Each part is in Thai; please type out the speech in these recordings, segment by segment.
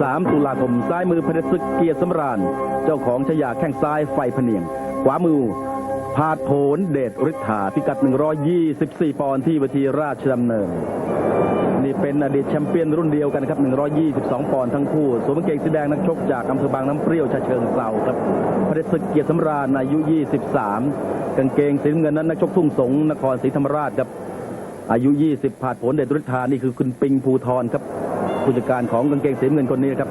3 ตุลาคม ซ้ายมือพระศึกเกียรติสำราญ เจ้าของชายาแข้งซ้ายไฟพเนียง ขวามือพาดโผนเดชฤทธาพิกัด 124 ปอนด์ที่เวทีราชดำเนิน นี่เป็นอดีตแชมเปี้ยนรุ่นเดียวกันครับ 122 ปอนด์ทั้งคู่สวมกางเกงสีแดงนักชกจากอำเภอบางน้ำเปรี้ยวชาเชิงเซาครับพระศึกเกียรติสำราญอายุ 23 กางเกงสีเงินนั้นนักชกทุ่งสงนครศรีธรรมราชครับอายุ 20 ผ่านผลเดชฤทธานี่คือคุณปิงภูทรครับ ผู้จัดการของกางเกงสีเงินคนนี้ครับ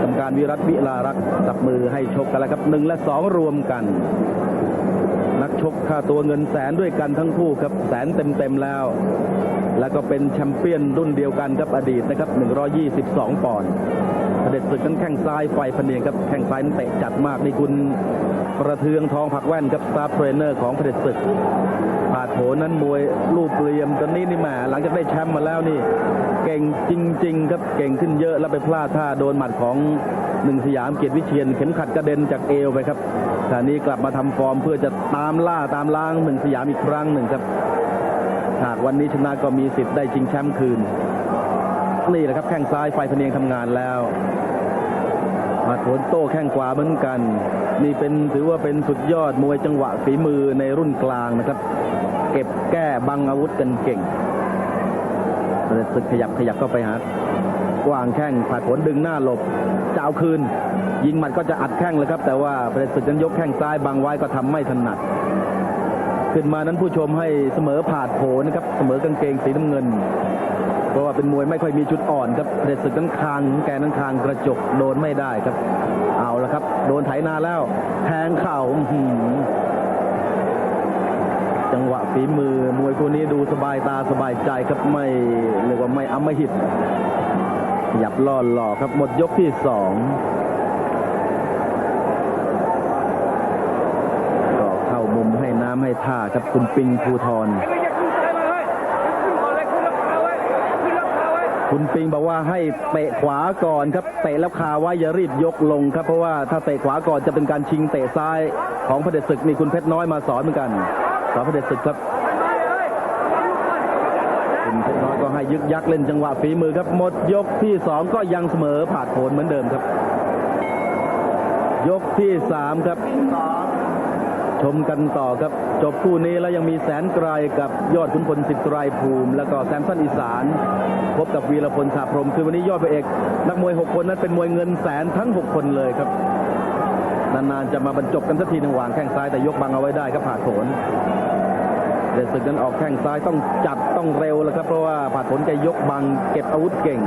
กรรมการวิรัตวิลารักษ์จับมือให้ชกกันแล้วครับหนึ่งและสองรวมกัน นักชกค่าตัวเงินแสนด้วยกันทั้งคู่ครับแสนเต็มๆแล้ว แล้วก็เป็นแชมเปี้ยนรุ่นเดียวกันครับอดีตนะครับ122 ปอนด์ เด็ดศึกนั้นแข้งซ้ายไฟพเนียงครับแข้งซ้ายนั้นเตะจัดมากนี่คุณประเทืองทองผักแว่นครับสตาร์เทรนเนอร์ของเด็ดศึกผาดโผนั้นมวยรูปเหลี่ยมตอนนี้นี่แหมหลังจากได้แชมป์มาแล้วนี่ เก่งจริง ๆ ครับเก่งขึ้นเยอะแล้วไปพลาดท่าโดนหมัดของหนึ่งสยามเกียรติวิเชียนเข็มขัดกระเด็นจากเอวไปครับครานี้กลับมาทำฟอร์มเพื่อจะตามล่าตามล้างหนึ่งสยามอีกครั้งหนึ่งครับ หากวันนี้ชนะก็มีสิทธิ์ได้ชิงแชมป์คืน นี่แหละครับแข้งซ้ายไฟพเนียงทำงานแล้วมาโถนโต้แข้งขวาเหมือนกัน นี่เป็นถือว่าเป็นสุดยอดมวยจังหวะฝีมือในรุ่นกลางนะครับ เก็บแก้บังอาวุธกันเก่งเปิดศึกขยับขยับเข้าไปหากวางแข้งผ่าดผลดึงหน้าหลบจะเอาคืน ยิงหมัดก็จะอัดแข้งเลยครับ แต่ว่าเปิดศึกนั้นยกแข้งซ้ายบังไว้ก็ทำไม่ถนัด ขึ้นมานั้นผู้ชมให้เสมอผาดโผนนะครับเสมอกางเกงสีน้ำเงิน เพราะว่าเป็นมวยไม่ค่อยมีจุดอ่อนครับเด็ดศึกนั้นคางแกนั้นคางกระจกโดนไม่ได้ครับ เอาละครับ โดนไถนาแล้ว แทงเข่าจังหวะฝีมือมวยคู่นี้ดูสบายตาสบายใจครับไม่เรียกว่าไม่อำมหิตขยับล่อหล่อครับหมดยกที่สอง ก็เข้ามุ มให้น้ำให้ท่าครับคุณปิงภูทรคุณปิงบอกว่าให้เตะขวาก่อนครับเตะแล้วคาไว้อย่ารีบยกลงครับเพราะว่าถ้าเตะขวาก่อนจะเป็นการชิงเตะซ้ายของพระเดชศึกนี่คุณเพชรน้อยมาสอนเหมือนกันสอนพระเดชศึกครับคุณเพชรน้อยก็ให้ยึกยักเล่นจังหวะฝีมือครับหมดยกที่สองก็ยังเสมอผ่าดโผนเหมือนเดิมครับ ยกที่สามครับ ชมกันต่อครับ จบคู่นี้แล้วยังมีแสนไกลกับยอดขุนพลสิทธิ์ไตรภูมิ แล้วก็แซมสันอีสาน พบกับวีรพลสาพรมคือวันนี้ยอดพระเอกนักมวย 6 คนนั้นเป็นมวยเงินแสนทั้ง 6 คนเลยครับ นานๆจะมาบรรจบกันสักทีหนึ่งวางแข้งซ้ายแต่ยกบังเอาไว้ได้ครับผ่าโถน ชศึกนั้นออกแข้งซ้ายต้องจับต้องเร็วแล้วครับ เพราะว่าผาดผนแกยกบังเก็บอาวุธเก่ง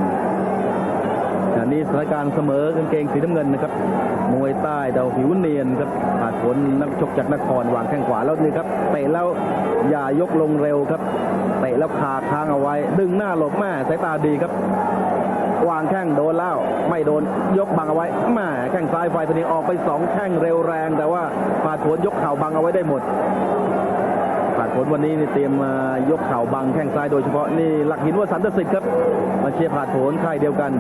อันนี้สถานการณ์เสมอกางเกงสีน้ำเงินนะครับ มวยใต้เดาผิวเนียนครับผานผลนักชกจากนครวางแข้งขวาแล้วนี่ครับเตะแล้วอย่ายกลงเร็วครับเตะแล้วคาค้างเอาไว้ ดึงหน้าหลบแม่สายตาดีครับวางแข้งโดนแล้วไม่โดนยกบังเอาไว้แม่แข้งซ้ายไฟพนีออกไปสองแข้งเร็วแรง แต่ว่าผานผลยกเข่าบังเอาไว้ได้หมด ผลวันนี้นี่เตรียมมายกเข่าบังแข้งซ้ายโดยเฉพาะนี่หลักหินว่าสันตสิทธิ์ครับ มาเชียร์ผ่านผลค่ายเดียวกัน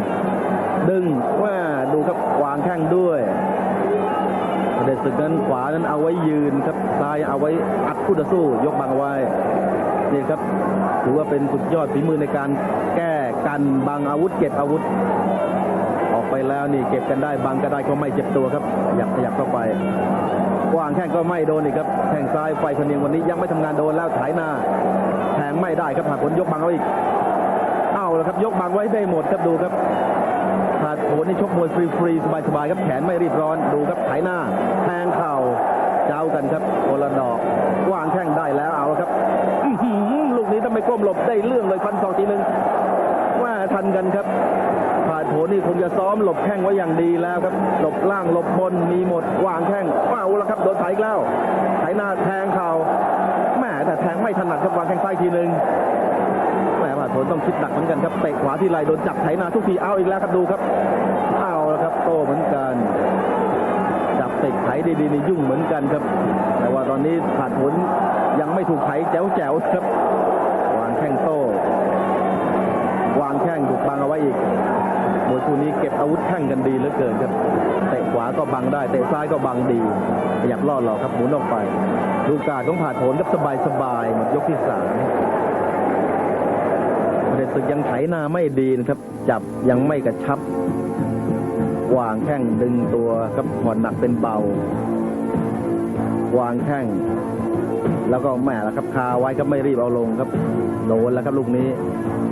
ดึงว่าดูครับวางแข้งด้วยเด็ดศึกนั้นขวานั้นเอาไว้ยืนครับซ้ายเอาไว้อัดคู่ต่อสู้ ยกบังเอาไว้นี่ครับถือว่าเป็นสุดยอดฝีมือในการแก้กันบังอาวุธเก็บอาวุธ ไปแล้วนี่เก็บกันได้บังก็ได้ก็ไม่เจ็บตัวครับขยับขยับเข้าไปวางแข้งก็ไม่โดนอีกครับแข้งซ้ายไฟพเนียงวันนี้ยังไม่ทำงานโดนแล้วถ่ายหน้าแทงไม่ได้ครับหากผลยกบังเอาอีกเอาและครับยกบังไว้ได้หมดครับดูครับขาดโผนนี่ชกมวยฟรีๆสบายๆครับแขนไม่รีบร้อนดูครับไถหน้าแทงเข่าเจ้ากันครับโอละดอกวางแข้งได้แล้วเอาละครับลูกนี้ถ้าไม่ก้มหลบได้เรื่องเลยฟันสองทีหนึ่ง ว่าทันกันครับขาดโผนนี่คงจะซ้อมหลบแข้งไว้อย่างดีแล้วครับ หลบล่างหลบบนมีหมดวางแข้งเอาวและครับโดนไถอีกแล้วไถหน้าแทงเข่าแม่แต่แทงไม่ถนัดครับวางแข้งซ้ายทีหนึ่งแหมว่าโถนต้องคิดหนักเหมือนกันครับเตะขวาที่ไรโดนจับไถนาทุกทีเอาอีกแล้วครับดูครับเอาแล้วครับโตเหมือนกันจับเตะไถดีๆนี่ยุ่งเหมือนกันครับ แต่ว่าตอนนี้ผ่านผลยังไม่ถูกไถแจ๋วแจ๋วๆครับางแข้งถูกบังเอาไว้อีกมวยคู่นี้เก็บอาวุธแข้งกันดีเหลือเกินครับเตะขวาก็บังได้เตะซ้ายก็บังดีขยับล่อหลอกครับหมุนออกไปดูการต้องผ่านผลครับสบายๆหมดยกที่สามเด็ดศึกยังไถนาไม่ดีนะครับ จับยังไม่กระชับวางแข้งดึงตัวครับผ่อนหนักเป็นเบา วางแข้ง แล้วก็แหม่ละครับคาไว้ครับไม่รีบเอาลงครับโดนแล้วครับลูกนี้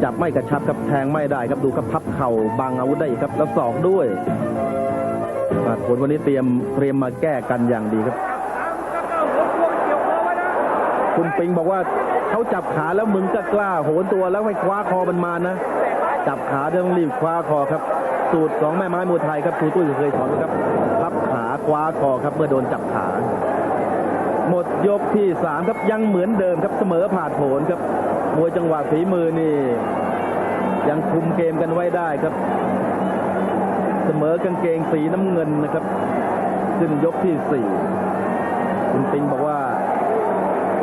จับไม่กระชับครับแทงไม่ได้ครับดูครับพับเข่าบังอาวุธได้ครับแล้วศอกด้วยผาดผลวันนี้เตรียมเตรียมมาแก้กันอย่างดีครับคุณปิงบอกว่าเขาจับขาแล้วมึงก็กล้าโหนตัวแล้วไม่คว้าคอมันมานะ จับขาเดี๋ยวต้องรีบคว้าคอครับ สูตรของแม่ไม้มวยไทยครับครูตุ้ยเคยสอนนะครับพับขาคว้าคอครับเมื่อโดนจับขา หมดยกที่สามครับยังเหมือนเดิมครับเสมอผ่าดโผนครับมวยจังหวะฝีมือนี่ ยังคุมเกมกันไว้ได้ครับ เสมอกางเกงสีน้ำเงินนะครับซึ่งยกที่สี่คุณปิงบอกว่า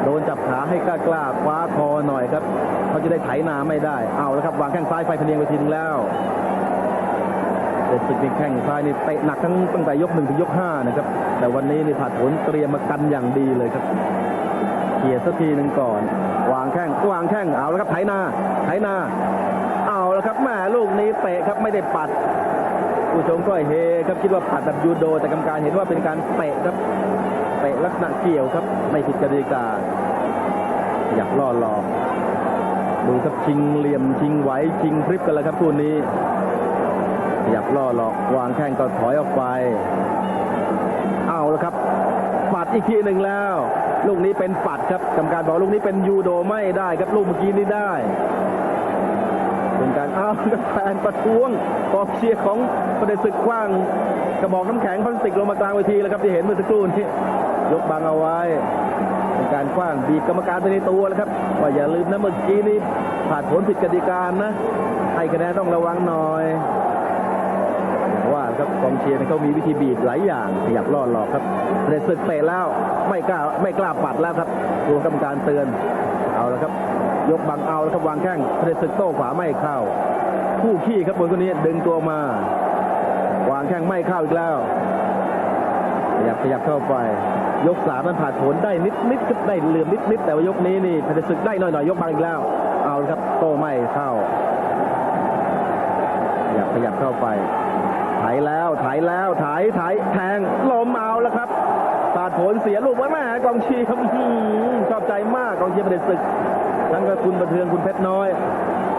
โดนจับขาให้กล้ากล้าคว้าคอหน่อยครับ เขาจะได้ไถนาไม่ได้เอาแล้วครับ วางแข้งซ้ายไฟพะเนียงไปทีนึงแล้ว แต่ศึกในแข้งซ้ายนี่เตะหนักทั้งตั้งแต่ยกหนึ่งถึงยกห้านะครับ แต่วันนี้นี่ผ่านผลเตรียมมากันอย่างดีเลยครับเขี่ยสักทีหนึ่งก่อน วางแข้งวางแข้งเอาแล้วครับไถนาไถนาเอาแล้วครับแม่ลูกนี้เตะครับไม่ได้ปัดผู้ชมก็เฮครับคิดว่าปัดแบบยูโด แต่กรรมการเห็นว่าเป็นการเตะครับเตะลักษณะเกี่ยวครับ ไม่ผิดกติกาอยากล่อหลอกดูครับชิงเหลี่ยมชิงไหวชิงพริบกันแล้วครับคู่นี้ อยากล่อหลอกวางแข้งก็ถอยออกไป เอาแล้วครับปัดอีกทีหนึ่งแล้ว ลูกนี้เป็นปัดครับกรรมการบอกลูกนี้เป็นยูโดไม่ได้ครับลูกเมื่อกี้นี้ได้เป็นการเอาครับแฟนประท้วงกองเชียร์ของประเดศึกกว้างกระบอกน้ำแข็งพลาสติกลงมากลางเวทีแล้วครับที่เห็นเมื่อสักครู่นี้ยกบังเอาไว้เป็นการกว้างบีบกรรมการไปในตัวแล้วครับว่าอย่าลืมนะเมื่อกี้นี้ผ่านผลผิดกติกานะให้คะแนนต้องระวังหน่อย กองเชียร์เขามีวิธีบีบหลายอย่างขยับล่อหลอกครับประเด็นศึกเตะแล้วไม่กล้าไม่กล้าปัดแล้วครับตัวกรรมการเตือนเอาแล้วครับ ยกบังเอาแล้วครับวางแข้งประเด็นศึกโต้ขวาไม่เข้า คู่ขี้ครับบนคนนี้ดึงตัวมา วางแข้งไม่เข้าอีกแล้วขยับขยับเข้าไป ยกสามมันผ่านผลได้นิดนิดได้เหลื่อมนิดนิดแต่ว่ายกนี้นี่พันศึกได้หน่อยหน่อยยกบังอีกแล้ว เอาครับโต้ไม่เข้าขยับขยับเข้าไป ไถแล้วไถแล้วไถไถแทงลมเอาแล้วครับผ่านผลเสียลูกไว้แม่กองเชียร์ชอบใจมากกองเชียร์ประเด็ศึกทั้งกับคุณประเทืองคุณเพชรน้อย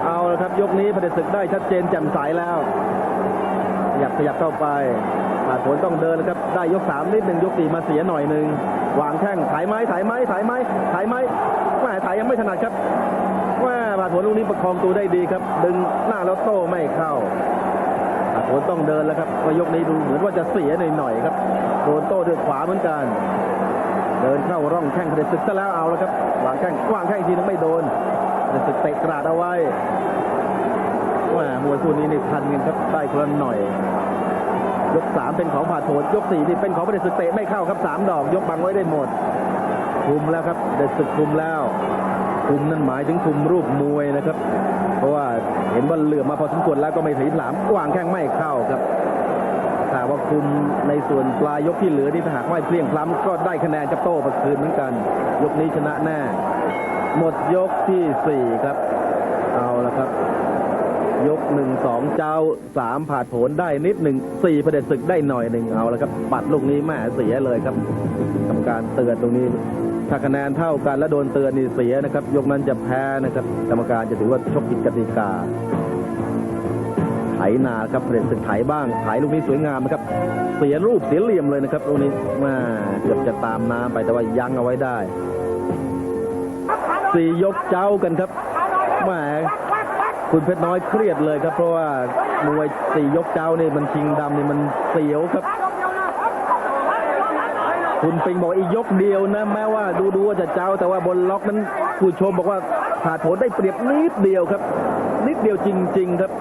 เอาละครับยกนี้ประเด็ศึกได้ชัดเจนแจ่มใสแล้วขยับขยับเข้าไปผ่านผลต้องเดินนะครับได้ยกสามนิดหนึ่งยกสี่มาเสียหน่อยหนึ่งวางแข้งถ่ายไม้ถ่ายไม้ถ่ายไม้ถ่ายไม้แม่ถ่ายยังไม่ถนัดครับแม่ผ่านผลลูกนี้ประคองตัวได้ดีครับ ดึงหน้าแล้วโต้ไม่เข้า ผ่านผลต้องเดินแล้วครับว่ายกนี้ดูเหมือนว่าจะเสียหน่อยๆครับโดนโต้ด้วยขวาเหมือนกัน เดินเข้าร่องแข้งเดศึกซะแล้วเอาแล้วครับวางแข้งกว้างแข้งทีนึงไม่โดนเดศึกเตะกราดเอาไว้แหมมวยคู่นี้นี่ทันกันครับได้คนหน่อย ยกสามเป็นของผ่าโถนยกสี่ที่เป็นของประเดชศึกเตะไม่เข้าครับสามดอก ยกบังไว้ได้หมดคุมแล้วครับ เดชศึกคุมแล้ว คุมนั่นหมายถึงคุมรูปมวยนะครับ เพราะว่าเห็นว่าเหลือมาพอสมควรแล้วก็ไม่ถีหลามวางแข้งไม่เข้าครับถ้าว่าคุมในส่วนปลายยกที่เหลือนี่ถ้าหากว่เพลียงพล้ำก็ได้คะแนนจะโต้ประคืนเหมือนกัน ยกนี้ชนะแน่หมดยกที่สี่ครับ เอาละครับ ยกหนึ่งสองเจ้าสามผ่าดโผนได้นิดหนึ่งสี่พระเดชศึกได้หน่อยหนึ่งเอาและครับ ปัดลูกนี้แม่เสียเลยครับกรรมการเตือนตรงนี้ ถ้าคะแนนเท่ากันและโดนเตือนนี่เสียนะครับ ยกนั้นจะแพ้นะครับกรรมการจะถือว่าชกผิดกติกาไถนาครับพระเดชศึกไถบ้างไถลูกนี้สวยงามนะครับเสียรูปเสียเหลี่ยมเลยนะครับลูกนี้แมาเกือบจะตามน้ำไปแต่ว่ายังเอาไว้ได้สี่ยกเจ้ากันครับ คุณเพชรน้อยเครียดเลยครับ เพราะว่ามวยสี่ยกเจ้านี่มันชิงดำนี่มันเสียวครับ คุณปิงบอกอีกยกเดียวนะแม้ว่าดูดูว่าจะเจ้า แต่ว่าบนล็อกนั้นผู้ชมบอกว่าผ่าดโผนได้เปรียบนิดเดียวครับ นิดเดียวจริง ๆครับ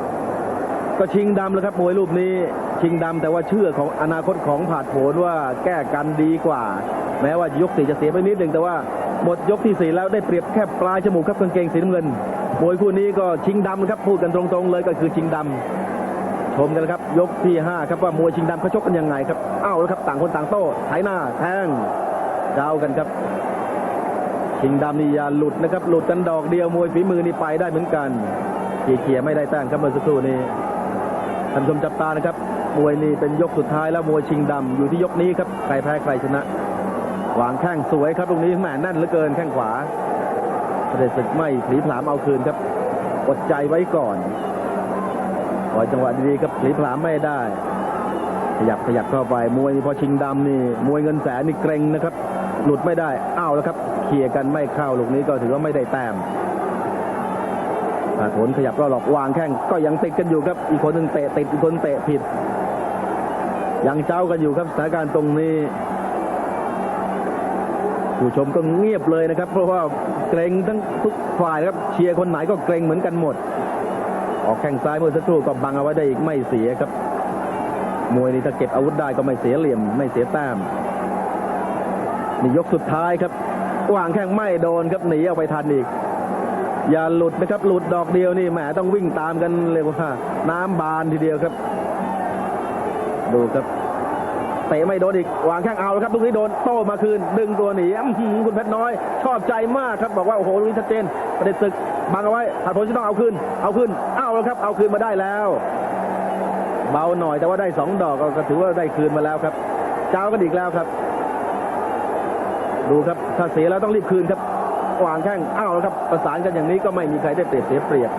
ก็ชิงดำแล้วครับมวยรูปนี้ชิงดำแต่ว่าเชื่อของอนาคตของผ่าดโผนว่าแก้กันดีกว่า แม้ว่ายกสี่จะเสียไปนิดหนึ่งแต่ว่าหมดยกที่สี่แล้วได้เปรียบแค่ปลายจมูกครับกางเกงสีน้ำเงิน มวยคู่นี้ก็ชิงดำครับพูดกันตรงๆเลยก็คือชิงดำชมกันนะครับยกที่ห้าครับว่ามวยชิงดำเขาชกกันยังไงครับอ้าแล้วครับต่างคนต่างโต้ไถหน้าแทงเจ้ากันครับ ชิงดำนี่อย่าหลุดนะครับ หลุดกันดอกเดียวมวยฝีมือนี่ไปได้เหมือนกันเขี่ยๆไม่ได้แต้มครับเมื่อสักครู่นี้ท่านชมจับตานะครับ มวยนี่เป็นยกสุดท้ายแล้วมวยชิงดำอยู่ที่ยกนี้ครับใครแพ้ใครชนะวางแข้งสวยครับตรงนี้แหม่แน่นเหลือเกินแข้งขวา เด็ศึกไม่ผีผลามเอาคืนครับอดใจไว้ก่อนปล่อยจังหวะดีๆครับผีผลามไม่ได้ ขยับขยับเข้าไปมวยพอชิงดำนี่มวยเงินแสนนี่เกรงนะครับ หลุดไม่ได้อ้าวแล้วครับเคลียร์กันไม่เข้าลูกนี้ก็ถือว่าไม่ได้แต้มผ่าผลขยับก็หลอกวางแข้งก็ยังติดกันอยู่ครับ อีกคนหนึ่งเตะติดอีกคนเตะผิด ยังเจ้ากันอยู่ครับสถานการณ์ตรงนี้ ผู้ชมก็เงียบเลยนะครับ เพราะว่าเกรงทั้งทุกฝ่ายครับเชียร์คนไหนก็เกรงเหมือนกันหมด ออกแข้งซ้ายเมื่อสักครู่ก็บังเอาไว้ได้อีกไม่เสียครับ มวยนี่ถ้าเก็บอาวุธได้ก็ไม่เสียเหลี่ยม ไม่เสียแต้มนี่ยกสุดท้ายครับวางแข้งไม่โดนครับหนีเอาไปทันอีก อย่าหลุดนะครับหลุดดอกเดียวนี่แหมต้องวิ่งตามกันเลยว่าน้ำบานทีเดียวครับ ดูครับ เตะไม่โดนอีกวางแข้งเอาแล้วครับลูกนี้โดนโต้มาคืน ดึงตัวหนีคุณเพชรน้อย ชอบใจมากครับบอกว่าโอ้โหลูกนี้ชัดเจนประเด็นศึกบังเอาไว้ผ่านผลจะต้องเอาคืน เอาคืนเอาแล้วครับ เอาคืนมาได้แล้ว เบาหน่อยแต่ว่าได้สองดอกก็ก็ถือว่าได้คืนมาแล้วครับ เจ้ากันอีกแล้วครับ ดูครับถ้าเสียแล้วต้องรีบคืนครับวางแข้งอ้าวแล้วครับ ประสานกันอย่างนี้ก็ไม่มีใครได้เปรียบเสียเปรียบ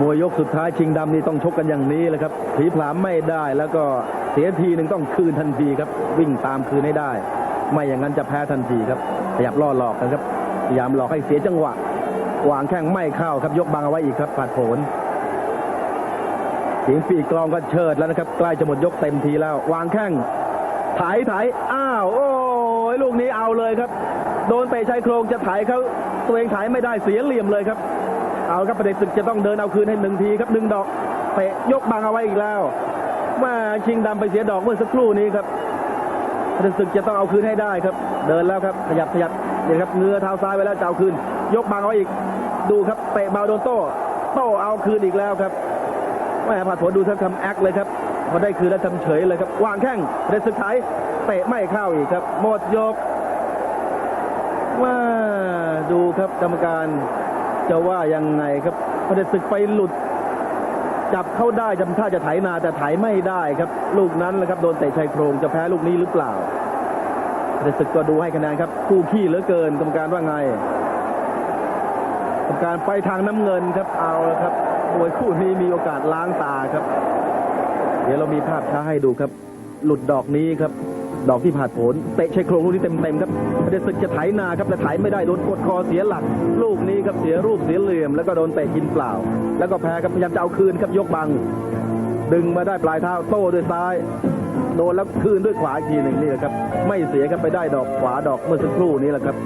มวยยกสุดท้ายชิงดำนี่ต้องชกกันอย่างนี้แหละครับผีผลามไม่ได้แล้วก็เสียทีหนึ่งต้องคืนทันทีครับ วิ่งตามคืนให้ได้ ไม่อย่างนั้นจะแพ้ทันทีครับขยับล่อหลอกกันครับพยายามหลอกให้เสียจังหวะวางแข้งไม่เข้าครับยกบังเอาไว้อีกครับผาดโผนเสียงปีกกลองก็เชิดแล้วนะครับ ใกล้จะหมดยกเต็มทีแล้ว วางแข้งไถไถอ้าวโอ้ยลูกนี้เอาเลยครับ โดนเตะชายโครงจะไถเขาตัวเองไถไม่ได้เสียเหลี่ยมเลยครับ เอาครับประเด็นศึกจะต้องเดินเอาคืนให้หนึ่งทีครับหนึ่งดอกเตะยกบังเอาไว้อีกแล้วมาชิงดำไปเสียดอกเมื่อสักครู่นี้ครับประเด็นศึกจะต้องเอาคืนให้ได้ครับ เดินแล้วครับขยับขยับเนี่ยครับเงือเท้าซ้ายไว้แล้วจะเอาคืน ยกบังเอาไว้อีกดูครับเตะเบาโดนโต้โต้เอาคืนอีกแล้วครับแม่ผ่าผลดูท่านทำแอคเลยครับพอได้คืนแล้วทำเฉยเลยครับวางแข้งเรนสุดท้ายเตะไม่เข้าอีกครับหมดยกว่าดูครับกรรมการ จะว่ายังไงครับพอได้ศึกไปหลุด จับเข้าได้จำท่าจะไถนาแต่ไถไม่ได้ครับ ลูกนั้นแหละครับโดนเตะชายโครงจะแพ้ลูกนี้หรือเปล่าพอได้ศึกก็ดูให้คะแนนครับ คู่ขี้เหลือเกินกรรมการว่าไงกรรมการไปทางน้ำเงินครับเอาละครับมวยคู่นี้มีโอกาสล้างตาครับ เดี๋ยวเรามีภาพช้าให้ดูครับ หลุดดอกนี้ครับ ดอกที่ผ่านผลเตะชายโครงลูกนี้เต็มๆครับเด็นศึกจะไถนาครับแต่ไถไม่ได้โดนกดคอเสียหลัก ลูกนี้ครับเสียรูปเสียเหลี่ยม แล้วก็โดนเตะกินเปล่า แล้วก็แพ้ครับพยายามจะเอาคืนครับยกบัง ดึงมาได้ปลายเท้าโต้ด้วยซ้ายโดนแล้วคืนด้วยขวาอีกทีหนึ่งนี่แหละครับ ไม่เสียครับไปได้ดอกขวาดอกเมื่อสักครู่นี้แหละครับ